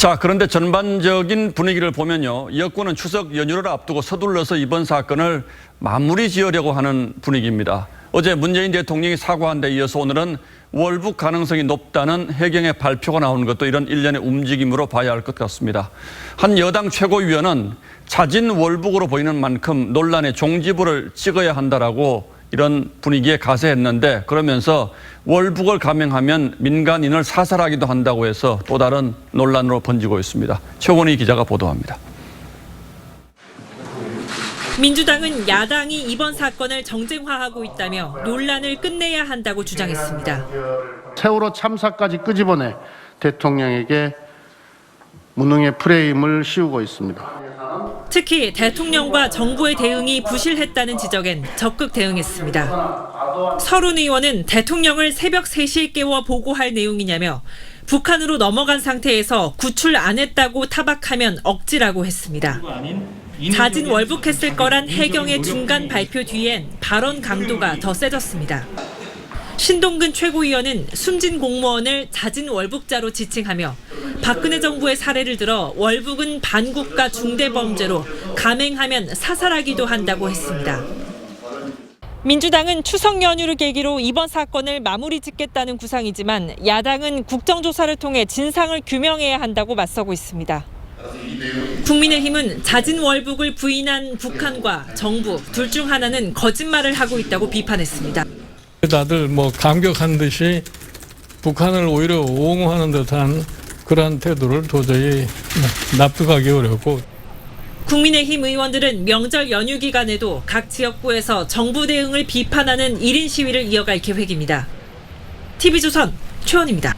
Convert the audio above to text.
자, 그런데 전반적인 분위기를 보면요. 여권은 추석 연휴를 앞두고 서둘러서 이번 사건을 마무리 지으려고 하는 분위기입니다. 어제 문재인 대통령이 사과한 데 이어서 오늘은 월북 가능성이 높다는 해경의 발표가 나오는 것도 이런 일련의 움직임으로 봐야 할 것 같습니다. 한 여당 최고위원은 자진 월북으로 보이는 만큼 논란의 종지부를 찍어야 한다라고 이런 분위기에 가세했는데 그러면서 월북을 감행하면 민간인을 사살하기도 한다고 해서 또 다른 논란으로 번지고 있습니다. 최원희 기자가 보도합니다. 민주당은 야당이 이번 사건을 정쟁화하고 있다며 논란을 끝내야 한다고 주장했습니다. 세월호 참사까지 끄집어내 대통령에게 무능의 프레임을 씌우고 있습니다. 특히 대통령과 정부의 대응이 부실했다는 지적엔 적극 대응했습니다. 서른 의원은 대통령을 새벽 3시에 깨워 보고할 내용이냐며 북한으로 넘어간 상태에서 구출 안 했다고 타박하면 억지라고 했습니다. 자진 월북했을 거란 해경의 중간 발표 뒤엔 발언 강도가 더 세졌습니다. 신동근 최고위원은 숨진 공무원을 자진 월북자로 지칭하며 박근혜 정부의 사례를 들어 월북은 반국가 중대범죄로 감행하면 사살하기도 한다고 했습니다. 민주당은 추석 연휴를 계기로 이번 사건을 마무리 짓겠다는 구상이지만 야당은 국정조사를 통해 진상을 규명해야 한다고 맞서고 있습니다. 국민의힘은 자진 월북을 부인한 북한과 정부 둘 중 하나는 거짓말을 하고 있다고 비판했습니다. 다들 뭐 감격한 듯이 북한을 오히려 옹호하는 듯한 그러한 태도를 도저히 납득하기 어렵고 국민의힘 의원들은 명절 연휴 기간에도 각 지역구에서 정부 대응을 비판하는 1인 시위를 이어갈 계획입니다. TV조선 최원입니다.